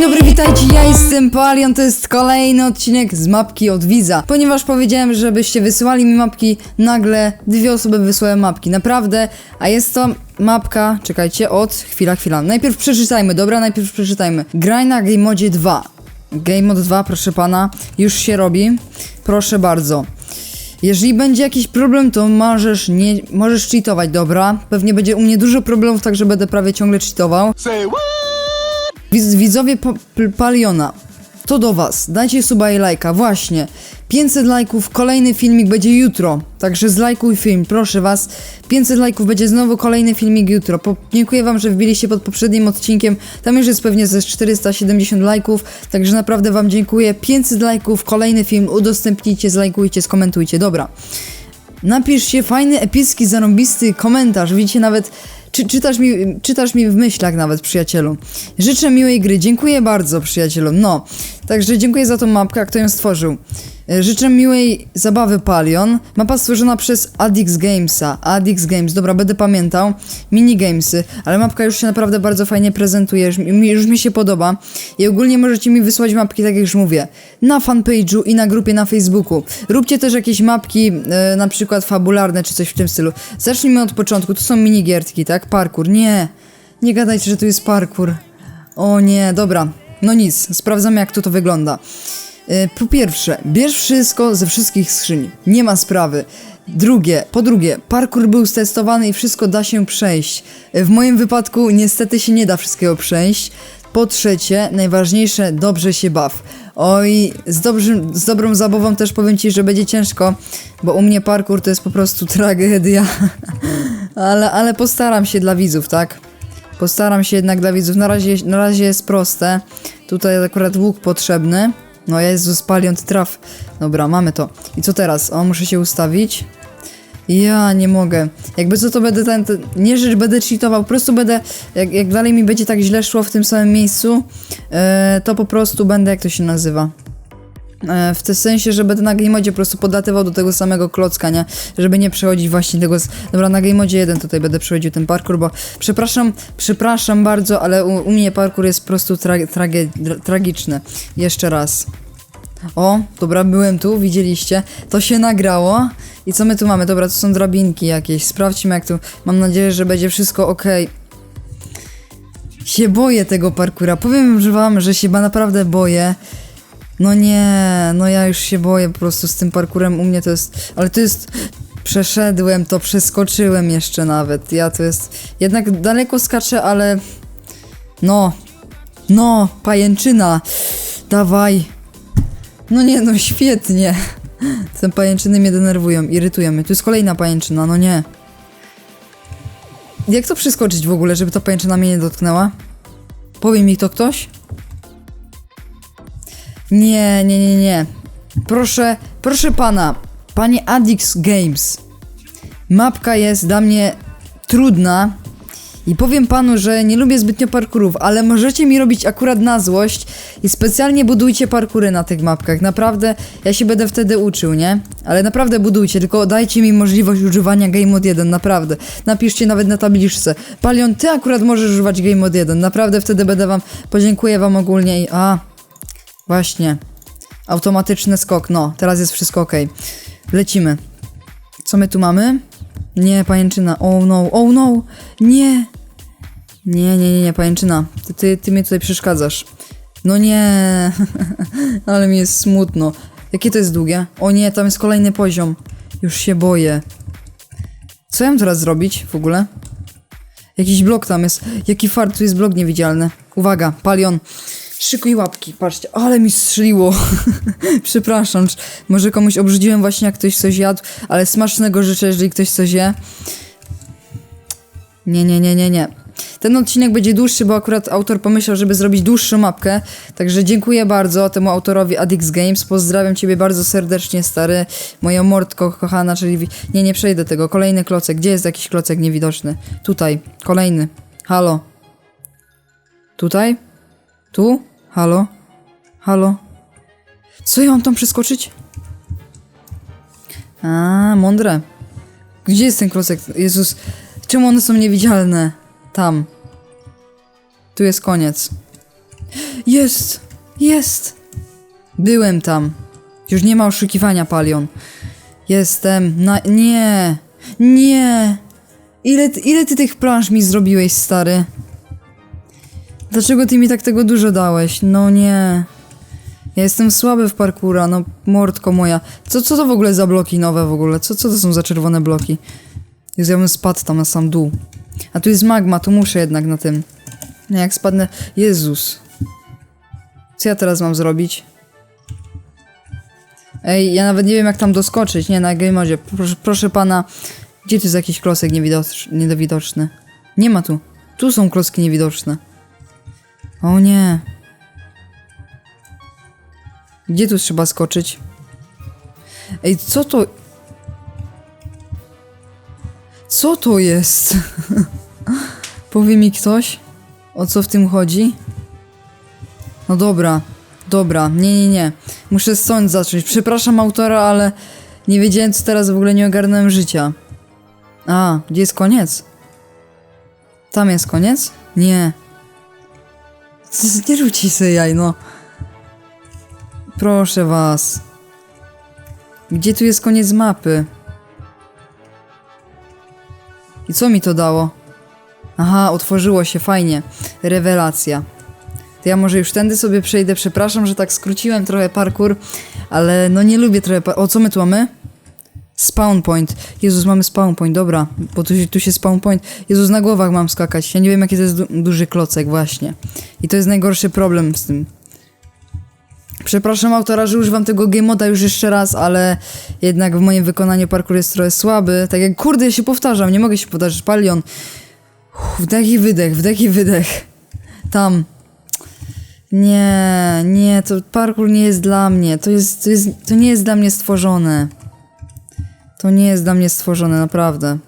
Dzień dobry, witajcie, ja jestem Palion, to jest kolejny odcinek z mapki od Wiza. Ponieważ powiedziałem, żebyście wysyłali mi mapki, nagle dwie osoby wysłały mapki, naprawdę, a jest to mapka, czekajcie, od, chwila, chwila, najpierw przeczytajmy, dobra, najpierw przeczytajmy. Graj na Game Modzie 2. Game Mode 2, proszę pana, już się robi, proszę bardzo. Jeżeli będzie jakiś problem, to możesz nie, możesz cheatować, dobra? Pewnie będzie u mnie dużo problemów, także będę prawie ciągle cheatował. Say what? Widz, widzowie Paliona, to do was. Dajcie suba i lajka, właśnie. 500 lajków, kolejny filmik będzie jutro. Także zlajkuj film, proszę was. 500 lajków, będzie znowu kolejny filmik jutro. Po, dziękuję wam, że wbiliście pod poprzednim odcinkiem. Tam już jest pewnie ze 470 lajków. Także naprawdę wam dziękuję. 500 lajków, kolejny film. Udostępnijcie, zlajkujcie, skomentujcie. Dobra. Napiszcie fajny, epicki, zarąbisty komentarz. Widzicie nawet. Czy, czytasz, mi, czytasz mi w myślach nawet, przyjacielu. Życzę miłej gry. Dziękuję bardzo, przyjacielu. No, także dziękuję za tą mapkę, kto ją stworzył. E, Życzę miłej zabawy Palion. Mapa stworzona przez Adix Gamesa. Adix Games, dobra, będę pamiętał. Minigamesy, ale mapka już się naprawdę bardzo fajnie prezentuje, już mi, się podoba. I ogólnie możecie mi wysłać mapki, tak jak już mówię, na fanpage'u i na grupie na Facebooku. Róbcie też jakieś mapki, e, na przykład fabularne czy coś w tym stylu. Zacznijmy od początku, tu są minigiertki, tak? Parkour, nie. Nie gadajcie, że tu jest parkour. O nie, dobra. No nic, sprawdzamy jak tu to wygląda. E, Po pierwsze, bierz wszystko ze wszystkich skrzyń. Nie ma sprawy. Drugie, po drugie, parkour był stestowany i wszystko da się przejść. E, W moim wypadku niestety się nie da wszystkiego przejść. Po trzecie, najważniejsze, dobrze się baw. Oj, z, dobrym, z dobrą zabawą też powiem ci, że będzie ciężko, bo u mnie parkour to jest po prostu tragedia. ale, ale postaram się dla widzów, tak? Postaram się jednak dla widzów. Na razie, na razie jest proste. Tutaj akurat łuk potrzebny. No Jezus, palion traf. Dobra, mamy to. I co teraz? O, muszę się ustawić. Ja nie mogę. Jakby co to będę ten, ten nie że będę cheatował, po prostu będę, jak, jak dalej mi będzie tak źle szło w tym samym miejscu, e, to po prostu będę, jak to się nazywa? E, w tym sensie, że będę na game modzie po prostu podlatywał do tego samego klocka, nie? Żeby nie przechodzić właśnie tego. Z... Dobra, na game modzie 1 tutaj będę przechodził ten parkour, bo przepraszam, przepraszam bardzo, ale u, u mnie parkour jest po prostu tra trage, tragiczny. Jeszcze raz. O, dobra, byłem tu, widzieliście. To się nagrało. I co my tu mamy? Dobra, to są drabinki jakieś. Sprawdźmy jak tu. Mam nadzieję, że będzie wszystko ok. Się boję tego parkura. Powiem wam, że się naprawdę boję. No nie, no ja już się boję po prostu z tym parkurem. U mnie to jest. Ale to jest. Przeszedłem to, przeskoczyłem jeszcze nawet. Ja to jest. Jednak daleko skaczę, ale. No. No, pajęczyna. Dawaj. No nie, no świetnie. Te pajęczyny mnie denerwują, irytują mnie. Tu jest kolejna pajęczyna, no nie. Jak to przeskoczyć w ogóle, żeby ta pajęczyna mnie nie dotknęła? Powie mi to ktoś? Nie, nie, nie, nie. Proszę, proszę pana, panie Adix Games. Mapka jest dla mnie trudna i powiem panu, że nie lubię zbytnio parkurów, ale możecie mi robić akurat na złość i specjalnie budujcie parkury na tych mapkach. Naprawdę, ja się będę wtedy uczył, nie? Ale naprawdę budujcie, tylko dajcie mi możliwość używania Game Mode 1, naprawdę. Napiszcie nawet na tabliczce. Palion, ty akurat możesz używać Game Mode 1, naprawdę wtedy będę wam, podziękuję wam ogólnie i... A, właśnie. Automatyczny skok, no, teraz jest wszystko ok. Lecimy. Co my tu mamy? Nie, pajęczyna. Oh no, oh no! Nie! Nie, nie, nie, nie, pajęczyna. Ty, ty, ty mnie tutaj przeszkadzasz. No nie, ale mi jest smutno. Jakie to jest długie? O nie, tam jest kolejny poziom. Już się boję. Co ja mam teraz zrobić w ogóle? Jakiś blok tam jest. Jaki fart, tu jest blok niewidzialny. Uwaga, palion. Szykuj łapki, patrzcie, ale mi strzeliło. Przepraszam, może komuś obrzydziłem właśnie jak ktoś coś jadł, ale smacznego życzę, jeżeli ktoś coś je. Nie, nie, nie, nie, nie. Ten odcinek będzie dłuższy, bo akurat autor pomyślał, żeby zrobić dłuższą mapkę. Także dziękuję bardzo temu autorowi Adix Games. Pozdrawiam ciebie bardzo serdecznie, stary. Moja mordko kochana, czyli... Nie, nie przejdę tego. Kolejny klocek. Gdzie jest jakiś klocek niewidoczny? Tutaj. Kolejny. Halo. Tutaj? Tu? Halo? Halo? Co ja mam tam przeskoczyć? A, mądre. Gdzie jest ten klocek? Jezus, czemu one są niewidzialne? Tam. Tu jest koniec. Jest! Jest! Byłem tam. Już nie ma oszukiwania, Palion. Jestem na... Nie! Nie! Ile, ile ty tych plansz mi zrobiłeś, stary? Dlaczego ty mi tak tego dużo dałeś? No nie. Ja jestem słaby w parkura, no mordko moja. Co, co to w ogóle za bloki nowe w ogóle? Co, co to są za czerwone bloki? Jezu, ja bym spadł tam na sam dół. A tu jest magma, tu muszę jednak na tym. No jak spadnę... Jezus. Co ja teraz mam zrobić? Ej, ja nawet nie wiem jak tam doskoczyć, nie, na game modzie. Proszę, proszę pana, gdzie tu jest jakiś klosek niewidocz, niedowidoczny? Nie ma tu. Tu są kloski niewidoczne. O nie. Gdzie tu trzeba skoczyć? Ej, co to... Co to jest? Powie mi ktoś, o co w tym chodzi? No dobra, dobra, nie, nie, nie. Muszę stąd zacząć. Przepraszam autora, ale nie wiedziałem co teraz w ogóle nie ogarnąłem życia. A, gdzie jest koniec? Tam jest koniec? Nie. Nie rzuci se jaj, no. Proszę was. Gdzie tu jest koniec mapy? I co mi to dało? Aha, otworzyło się, fajnie. Rewelacja. To ja może już tędy sobie przejdę. Przepraszam, że tak skróciłem trochę parkour, ale no nie lubię trochę. O, co my tu mamy? Spawn point. Jezus, mamy spawn point, dobra, bo tu, się- tu się spawn point. Jezus, na głowach mam skakać. Ja nie wiem, jaki to jest du duży klocek, właśnie. I to jest najgorszy problem z tym. Przepraszam autora, że używam tego game moda już jeszcze raz, ale jednak w moim wykonaniu parkour jest trochę słaby. Tak jak, kurde, ja się powtarzam, nie mogę się powtarzać. Palion. Uff, Wdech i wydech, wdech i wydech. Tam. Nie, nie, to parkour nie jest dla mnie. To jest, to jest, to nie jest dla mnie stworzone. To nie jest dla mnie stworzone, naprawdę.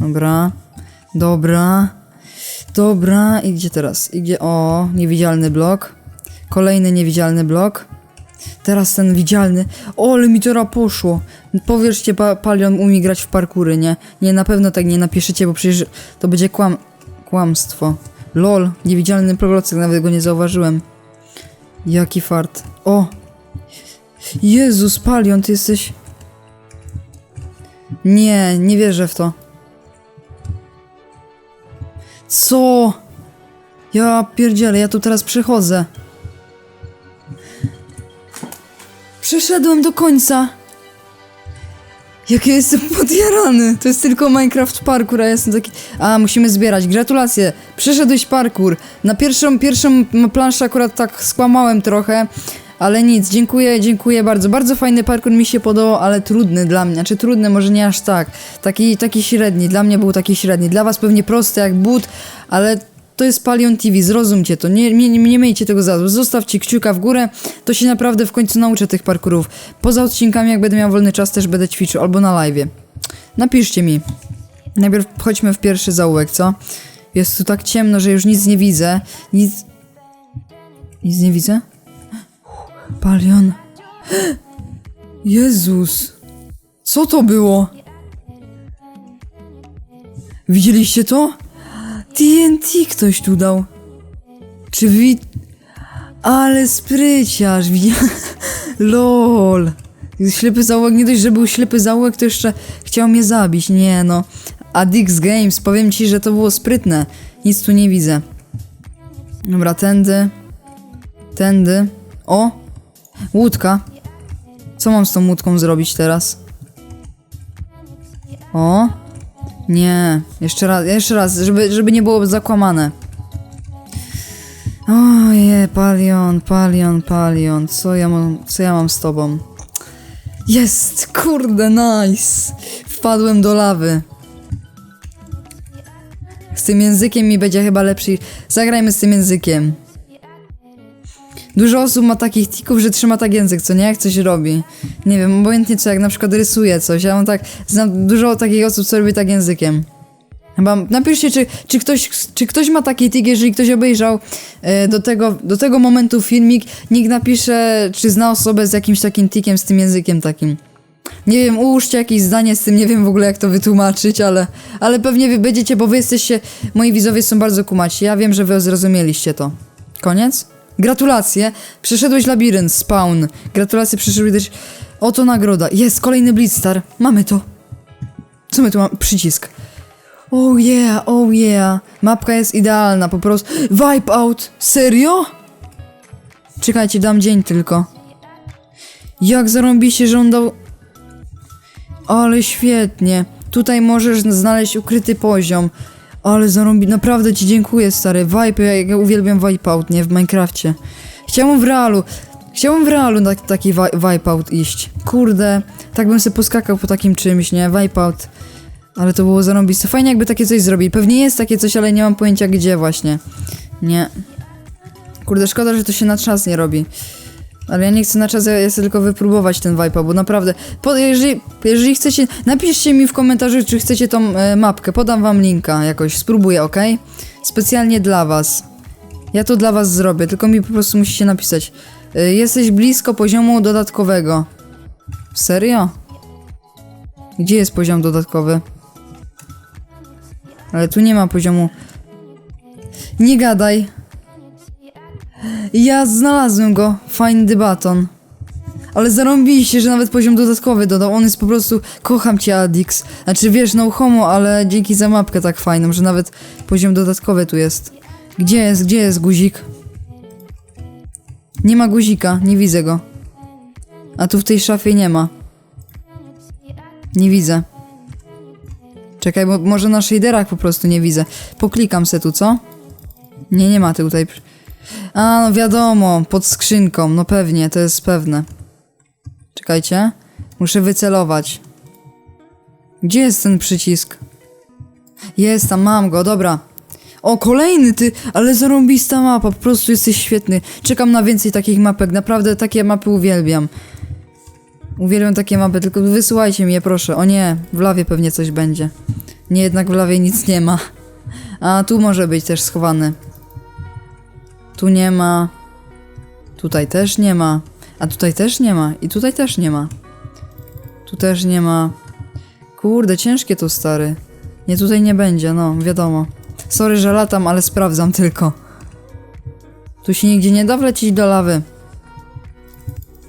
Dobra. Dobra. Dobra. I gdzie teraz? I gdzie? O, niewidzialny blok. Kolejny niewidzialny blok. Teraz ten widzialny. O, ale mi teraz poszło. Powierzcie, pa Palion umie grać w parkury, nie? Nie, na pewno tak nie napiszecie, bo przecież to będzie kłam kłamstwo. Lol, niewidzialny prolocek, nawet go nie zauważyłem. Jaki fart. O! Jezus, Palion, ty jesteś... Nie, nie wierzę w to. Co? Ja pierdzielę, ja tu teraz przechodzę. Przeszedłem do końca. Jak ja jestem podjarany. To jest tylko Minecraft Parkour, a ja jestem taki... A, musimy zbierać. Gratulacje. Przeszedłeś parkour. Na pierwszą, pierwszą planszę akurat tak skłamałem trochę. Ale nic, dziękuję, dziękuję bardzo. Bardzo fajny parkour mi się podobał, ale trudny dla mnie. Znaczy trudny, może nie aż tak. Taki, taki średni. Dla mnie był taki średni. Dla was pewnie prosty jak but, ale to jest Palion TV, zrozumcie to, nie, nie, nie miejcie tego za. Zostawcie kciuka w górę, to się naprawdę w końcu nauczę tych parkurów. Poza odcinkami, jak będę miał wolny czas, też będę ćwiczył, albo na live. Napiszcie mi. Najpierw chodźmy w pierwszy zaułek, co? Jest tu tak ciemno, że już nic nie widzę. Nic... Nic nie widzę? Palion. Jezus. Co to było? Widzieliście to? TNT ktoś tu dał. Czy wi... Ale spryciarz. LOL. Ślepy zaułek, nie dość, że był ślepy zaułek, to jeszcze chciał mnie zabić. Nie no. Adix Games, powiem ci, że to było sprytne. Nic tu nie widzę. Dobra, tędy. Tędy. O! Łódka. Co mam z tą łódką zrobić teraz? O! Nie, jeszcze raz, jeszcze raz, żeby, żeby nie było zakłamane. Oje, Palion, Palion, Palion, co ja mam, co ja mam z tobą? Jest, kurde, nice. Wpadłem do lawy. Z tym językiem mi będzie chyba lepszy. Zagrajmy z tym językiem. Dużo osób ma takich tików, że trzyma tak język, co nie? Jak coś robi. Nie wiem, obojętnie co, jak na przykład rysuje coś. Ja mam tak, znam dużo takich osób, co robi tak językiem. Chyba napiszcie, czy, czy, ktoś, czy ktoś ma taki tik, jeżeli ktoś obejrzał e, do, tego, do tego momentu filmik, nikt napisze, czy zna osobę z jakimś takim tikiem, z tym językiem takim. Nie wiem, ułóżcie jakieś zdanie z tym, nie wiem w ogóle jak to wytłumaczyć, ale, ale pewnie wy będziecie, bo wy jesteście, moi widzowie są bardzo kumaci. Ja wiem, że wy zrozumieliście to. Koniec? Gratulacje! Przeszedłeś labirynt, spawn. Gratulacje, przeszedłeś... Oto nagroda. Jest, kolejny Blitzstar. Mamy to. Co my tu mamy? Przycisk. Oh yeah, oh yeah. Mapka jest idealna, po prostu. Wipeout! Serio? Czekajcie, dam dzień tylko. Jak zarąbiście żądał... Ale świetnie. Tutaj możesz znaleźć ukryty poziom. Ale zarąbi... Naprawdę ci dziękuję, stary. Vipe, ja, ja uwielbiam Wipeout, nie? W Minecrafcie. Chciałbym w realu... Chciałbym w realu na taki wi Wipeout iść. Kurde, tak bym sobie poskakał po takim czymś, nie? Wipeout. Ale to było zarąbiste. Fajnie jakby takie coś zrobili. Pewnie jest takie coś, ale nie mam pojęcia gdzie właśnie. Nie. Kurde, szkoda, że to się na czas nie robi. Ale ja nie chcę na czas, ja chcę tylko wypróbować ten Vipe'a, bo naprawdę, po, jeżeli, jeżeli chcecie, napiszcie mi w komentarzu, czy chcecie tą e, mapkę, podam wam linka jakoś, spróbuję, ok? Specjalnie dla was. Ja to dla was zrobię, tylko mi po prostu musicie napisać. E, jesteś blisko poziomu dodatkowego. Serio? Gdzie jest poziom dodatkowy? Ale tu nie ma poziomu. Nie gadaj. Ja znalazłem go. Find the button. Ale zarąbiliście, że nawet poziom dodatkowy dodał. On jest po prostu... Kocham cię, Adix. Znaczy, wiesz, no homo, ale dzięki za mapkę tak fajną, że nawet poziom dodatkowy tu jest. Gdzie jest, gdzie jest guzik? Nie ma guzika, nie widzę go. A tu w tej szafie nie ma. Nie widzę. Czekaj, bo może na shaderach po prostu nie widzę. Poklikam se tu, co? Nie, nie ma tutaj. A, no wiadomo, pod skrzynką, no pewnie, to jest pewne. Czekajcie, muszę wycelować. Gdzie jest ten przycisk? Jest tam, mam go, dobra. O, kolejny ty, ale zarąbista mapa, po prostu jesteś świetny. Czekam na więcej takich mapek, naprawdę takie mapy uwielbiam. Uwielbiam takie mapy, tylko wysyłajcie mi je proszę. O nie, w lawie pewnie coś będzie. Nie, jednak w lawie nic nie ma. A tu może być też schowany. Tu nie ma. Tutaj też nie ma. A tutaj też nie ma. I tutaj też nie ma. Tu też nie ma. Kurde, ciężkie to stary. Nie, tutaj nie będzie, no, wiadomo. Sorry, że latam, ale sprawdzam tylko. Tu się nigdzie nie da wlecieć do lawy.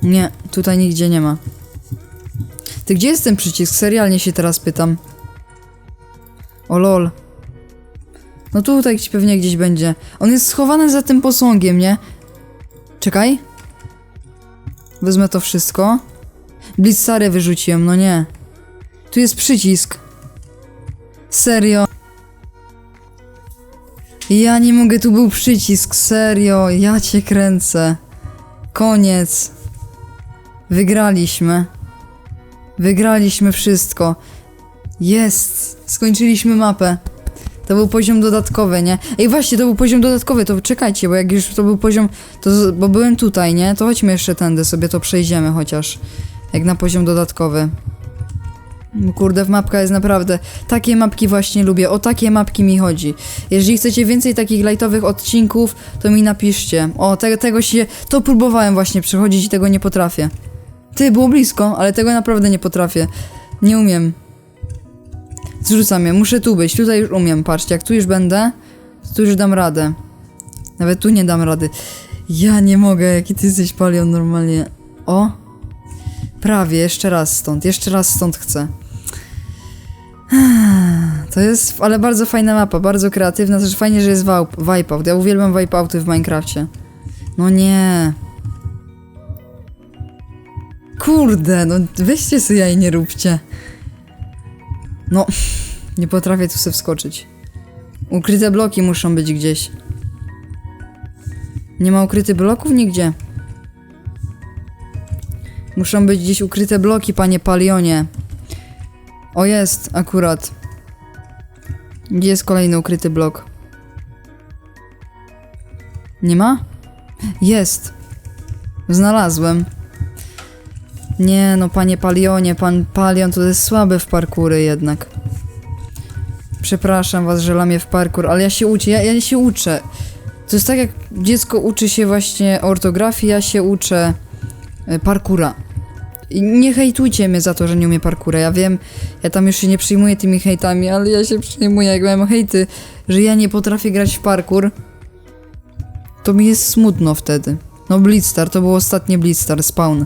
Nie, tutaj nigdzie nie ma. Ty gdzie jest ten przycisk? Serialnie się teraz pytam. O lol. No tutaj pewnie gdzieś będzie. On jest schowany za tym posągiem, nie? Czekaj. Wezmę to wszystko. Blitzarę wyrzuciłem, no nie. Tu jest przycisk. Serio. Ja nie mogę, tu był przycisk, serio. Ja cię kręcę. Koniec. Wygraliśmy. Wygraliśmy wszystko. Jest! Skończyliśmy mapę. To był poziom dodatkowy, nie? Ej, właśnie, to był poziom dodatkowy, to czekajcie, bo jak już to był poziom, to, bo byłem tutaj, nie? To chodźmy jeszcze tędy, sobie to przejdziemy chociaż. Jak na poziom dodatkowy. Kurde, w mapka jest naprawdę. Takie mapki właśnie lubię. O takie mapki mi chodzi. Jeżeli chcecie więcej takich lightowych odcinków, to mi napiszcie. O, te, tego się. To próbowałem właśnie przechodzić i tego nie potrafię. Ty, było blisko, ale tego naprawdę nie potrafię. Nie umiem. Zrzucam je, muszę tu być. Tutaj już umiem, patrzcie, jak tu już będę, to tu już dam radę. Nawet tu nie dam rady. Ja nie mogę, jaki ty jesteś palion normalnie. O! Prawie, jeszcze raz stąd, jeszcze raz stąd chcę. To jest, ale bardzo fajna mapa, bardzo kreatywna, też fajnie, że jest Wipe- Wipeout. Ja uwielbiam Wipeouty w Minecrafcie. No nie. Kurde, no weźcie sobie jaj, nie róbcie. No, nie potrafię tu sobie wskoczyć. Ukryte bloki muszą być gdzieś. Nie ma ukrytych bloków nigdzie. Muszą być gdzieś ukryte bloki, panie Palionie. O, jest, akurat. Gdzie jest kolejny ukryty blok? Nie ma? Jest. Znalazłem. Nie no, panie Palionie, pan Palion to jest słaby w parkury jednak. Przepraszam was, że lamię w parkour, ale ja się uczę, ja, ja się uczę. To jest tak jak dziecko uczy się właśnie ortografii, ja się uczę e, parkura. I nie hejtujcie mnie za to, że nie umiem parkura. Ja wiem, ja tam już się nie przyjmuję tymi hejtami, ale ja się przyjmuję, jak miałem hejty, że ja nie potrafię grać w parkour. to mi jest smutno wtedy. No Blitzstar, to był ostatni Blitzstar spawn.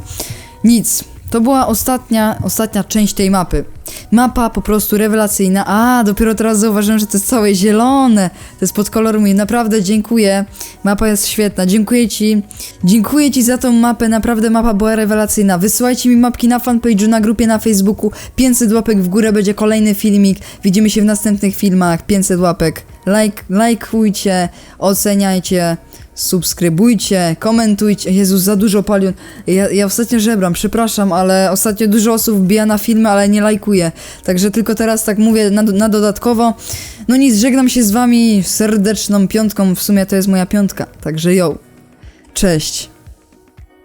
Nic, to była ostatnia, ostatnia część tej mapy. Mapa po prostu rewelacyjna. A, dopiero teraz zauważyłem, że to jest całe zielone. To jest pod kolor mój. Naprawdę dziękuję. Mapa jest świetna. Dziękuję ci. Dziękuję ci za tą mapę. Naprawdę mapa była rewelacyjna. Wysyłajcie mi mapki na fanpage'u, na grupie na Facebooku. 500 łapek w górę, będzie kolejny filmik. Widzimy się w następnych filmach. 500 łapek. Like, lajkujcie, oceniajcie subskrybujcie, komentujcie. Jezus, za dużo palion. Ja, ja ostatnio żebram, przepraszam, ale ostatnio dużo osób wbija na filmy, ale nie lajkuje. Także tylko teraz tak mówię na, na dodatkowo. No nic, żegnam się z wami serdeczną piątką. W sumie to jest moja piątka. Także yo. Cześć.